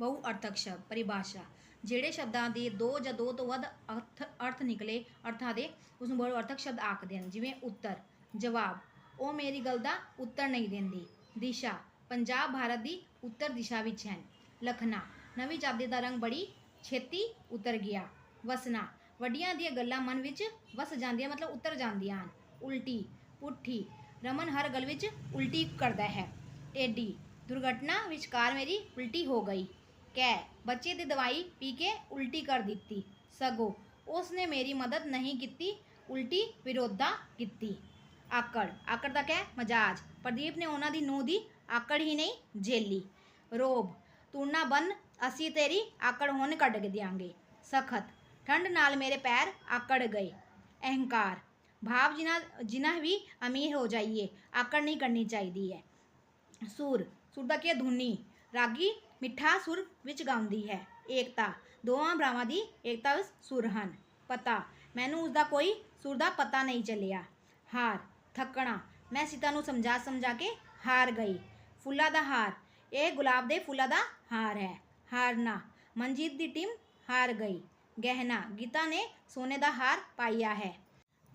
ਬਹੁ ਅਰਥਕ ਸ਼ਬਦ ਪਰਿਭਾਸ਼ਾ, ਜਿਹੜੇ ਸ਼ਬਦਾਂ ਦੇ ਦੋ ਜਾਂ ਦੋ ਤੋਂ ਵੱਧ ਅਰਥ ਅਰਥ ਨਿਕਲੇ, ਅਰਥਾਂ ਦੇ ਉਸ ਨੂੰ ਬਹੁ ਅਰਥਕ ਸ਼ਬਦ ਆਖਦੇ ਹਨ, ਜਿਵੇਂ ਉੱਤਰ, ਜਵਾਬ, ਉਹ ਮੇਰੀ ਗੱਲ ਦਾ ਉੱਤਰ ਨਹੀਂ ਦਿੰਦੀ, ਦਿਸ਼ਾ, ਪੰਜਾਬ ਭਾਰਤ ਦੀ ਉੱਤਰ ਦਿਸ਼ਾ ਵਿੱਚ ਹੈ ਲਖਣਾ, ਨਵੀਂ ਚਾਦਰ ਦਾ ਰੰਗ ਬੜੀ ਛੇਤੀ ਉਤਰ ਗਿਆ, ਵਸਣਾ, ਵੱਡੀਆਂ ਦੀਆਂ ਗੱਲਾਂ ਮਨ ਵਿੱਚ ਵਸ ਜਾਂਦੀਆਂ, ਮਤਲਬ ਉਤਰ ਜਾਂਦੀਆਂ ਹਨ, ਉਲਟੀ, ਪੁੱਠੀ, ਰਮਨ ਹਰ ਗੱਲ ਵਿੱਚ ਉਲਟੀ ਕਰਦਾ ਹੈ ਟੇਡੀ ਦੁਰਘਟਨਾ ਵਿਚਕਾਰ ਮੇਰੀ ਉਲਟੀ ਹੋ ਗਈ ਕਹਿ, ਬੱਚੇ ਦੀ ਦਵਾਈ ਪੀ ਕੇ ਉਲਟੀ ਕਰ ਦਿੱਤੀ। ਸਗੋ ਉਸ ਨੇ ਮੇਰੀ ਮਦਦ ਨਹੀਂ ਕੀਤੀ, ਉਲਟੀ ਵਿਰੋਧਾ ਕੀਤੀ। ਆਕੜ ਆਕੜ ਦਾ ਕਹਿ, ਮਜਾਜ। ਪ੍ਰਦੀਪ ਨੇ ਉਹਨਾਂ ਦੀ ਨੂੰਹ ਦੀ ਆਕੜ ਹੀ ਨਹੀਂ ਝੇਲੀ ਰੋਬ ਤੁਰਨਾ ਬੰਨ, ਅਸੀਂ ਤੇਰੀ ਆਕੜ ਹੁਣ ਕੱਢ ਕੇ ਦਿਆਂਗੇ। ਸਖਤ ਠੰਡ ਨਾਲ ਮੇਰੇ ਪੈਰ ਆਕੜ ਗਏ। ਅਹੰਕਾਰ, ਭਾਵ ਜਿਨ੍ਹਾਂ ਜਿਨ੍ਹਾਂ ਵੀ ਅਮੀਰ ਹੋ ਜਾਈਏ, ਆਕੜ ਨਹੀਂ ਕਰਨੀ ਚਾਹੀਦੀ ਹੈ। ਸੁਰ ਸੁਰ ਦਾ ਕੀ ਹੈ? ਧੁਨੀ। ਰਾਗੀ ਮਿੱਠਾ ਸੁਰ ਵਿੱਚ ਗਾਉਂਦੀ ਹੈ। ਏਕਤਾ। ਦੋਵਾਂ ਭਰਾਵਾਂ ਦੀ ਏਕਤਾ ਵਿੱਚ ਸੁਰ ਹਨ। ਪਤਾ। ਮੈਨੂੰ ਉਸ ਦਾ ਕੋਈ ਸੁਰ ਦਾ ਪਤਾ ਨਹੀਂ ਚੱਲਿਆ। ਹਾਰ। ਥੱਕਣਾ। ਮੈਂ ਸੀਤਾ ਨੂੰ ਸਮਝਾ ਸਮਝਾ ਕੇ ਹਾਰ ਗਈ। ਫੁੱਲਾਂ ਦਾ ਹਾਰ। ਇਹ ਗੁਲਾਬ ਦੇ ਫੁੱਲਾਂ ਦਾ ਹਾਰ ਹੈ। ਹਾਰਨਾ। ਮਨਜੀਤ ਦੀ ਟੀਮ ਹਾਰ ਗਈ। ਗਹਿਣਾ। ਗੀਤਾ ਨੇ ਸੋਨੇ ਦਾ ਹਾਰ ਪਾਇਆ ਹੈ।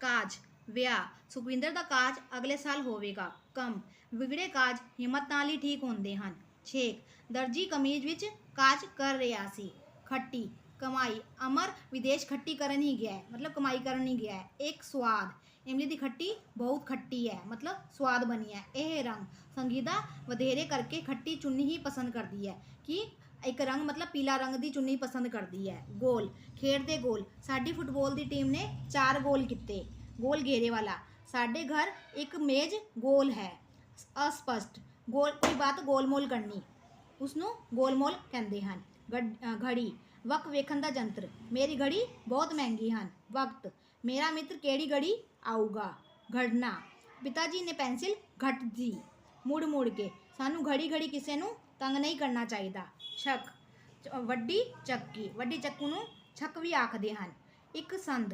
ਕਾਜ। ਵਿਆਹ। ਸੁਖਵਿੰਦਰ ਦਾ ਕਾਜ ਅਗਲੇ ਸਾਲ ਹੋਵੇਗਾ। ਕੰਮ। ਵਿਗੜੇ ਕਾਜ ਹਿੰਮਤ ਨਾਲ ਹੀ ਠੀਕ ਹੁੰਦੇ ਹਨ। ਛੇਕ। ਦਰਜੀ ਕਮੀਜ਼ ਵਿੱਚ ਕਾਜ ਕਰ ਰਿਹਾ ਸੀ। ਖੱਟੀ। ਕਮਾਈ। ਅਮਰ ਵਿਦੇਸ਼ ਖੱਟੀ ਕਰਨ ਹੀ ਗਿਆ ਹੈ। ਮਤਲਬ ਕਮਾਈ ਕਰਨ ਹੀ ਗਿਆ ਹੈ। ਇੱਕ ਸਵਾਦ। ਇਮਲੀ ਦੀ ਖੱਟੀ ਬਹੁਤ ਖੱਟੀ ਹੈ। ਮਤਲਬ ਸਵਾਦ ਬਣੀ ਹੈ। ਇਹ ਰੰਗ ਸੰਗੀਤਾ ਵਧੇਰੇ ਕਰਕੇ ਖੱਟੀ ਚੁੰਨੀ ਹੀ ਪਸੰਦ ਕਰਦੀ ਹੈ। ਕਿ? ਇੱਕ ਰੰਗ ਮਤਲਬ ਪੀਲਾ ਰੰਗ ਦੀ ਚੁੰਨੀ ਪਸੰਦ ਕਰਦੀ ਹੈ। ਗੋਲ। ਖੇਡ ਦੇ ਗੋਲ। ਸਾਡੀ ਫੁੱਟਬਾਲ ਦੀ ਟੀਮ ਨੇ ਚਾਰ ਗੋਲ ਕੀਤੇ। ਗੋਲ ਘੇਰੇ ਵਾਲਾ। ਸਾਡੇ ਘਰ ਇੱਕ ਮੇਜ਼ ਗੋਲ ਹੈ। ਅਸਪਸ਼ਟ। ਗੋਲ ਕੋਈ ਬਾਤ ਗੋਲਮੋਲ ਕਰਨੀ। ਉਸ ਨੂੰ ਗੋਲਮੋਲ ਕਹਿੰਦੇ ਹਨ। ਘੜੀ, ਵਕ ਵੇਖਣ ਦਾ ਜੰਤਰ। ਮੇਰੀ ਘੜੀ ਬਹੁਤ ਮਹਿੰਗੀ ਹਨ। ਵਕਤ, ਮੇਰਾ ਮਿੱਤਰ ਕਿਹੜੀ ਘੜੀ ਆਊਗਾ? ਘੜਨਾ। ਪਿਤਾ ਜੀ ਨੇ ਪੈਨਸਿਲ ਘਟ ਦੀ ਮੁੜ ਮੁੜ ਕੇ। ਸਾਨੂੰ ਘੜੀ ਘੜੀ ਕਿਸੇ ਨੂੰ ਤੰਗ ਨਹੀਂ ਕਰਨਾ ਚਾਹੀਦਾ। ਛੱਕ ਵੱਡੀ ਚੱਕੀ, ਵੱਡੀ ਚੱਕੂ ਨੂੰ ਛੱਕ ਵੀ ਆਖਦੇ ਹਨ। ਇੱਕ ਸੰਦ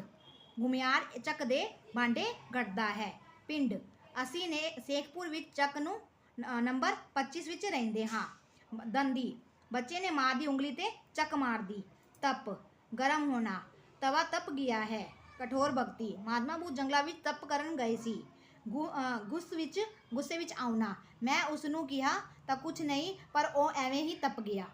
ਗੁਮਿਆਰ ਚੱਕ ਦੇ ਭਾਂਡੇ ਘਟਦਾ ਹੈ। ਪਿੰਡ, ਅਸੀਂ ਨੇ ਸੇਖਪੁਰ ਵਿੱਚ ਚੱਕ ਨੂੰ ਨੰਬਰ 25 ਵਿੱਚ ਰਹਿੰਦੇ ਹਾਂ। ਦੰਦੀ। ਬੱਚੇ ਨੇ ਮਾਂ ਦੀ ਉਂਗਲੀ ਤੇ ਚੱਕ ਮਾਰਦੀ। ਤਪ। ਗਰਮ ਹੋਣਾ। ਤਵਾ ਤਪ ਗਿਆ ਹੈ। ਕਠੋਰ ਭਗਤੀ। ਮਹਾਤਮਾ ਬੁੱਧ ਜੰਗਲਾਂ ਵਿੱਚ ਤਪ ਕਰਨ ਗਏ ਸੀ। ਗੁ- ਅ, ਗੁੱਸ ਵਿੱਚ ਗੁੱਸੇ ਵਿੱਚ ਆਉਣਾ। ਮੈਂ ਉਸ ਨੂੰ ਕਿਹਾ ਤਾਂ ਕੁਝ ਨਹੀਂ ਪਰ ਉਹ ਐਵੇਂ ਹੀ ਤਪ ਗਿਆ।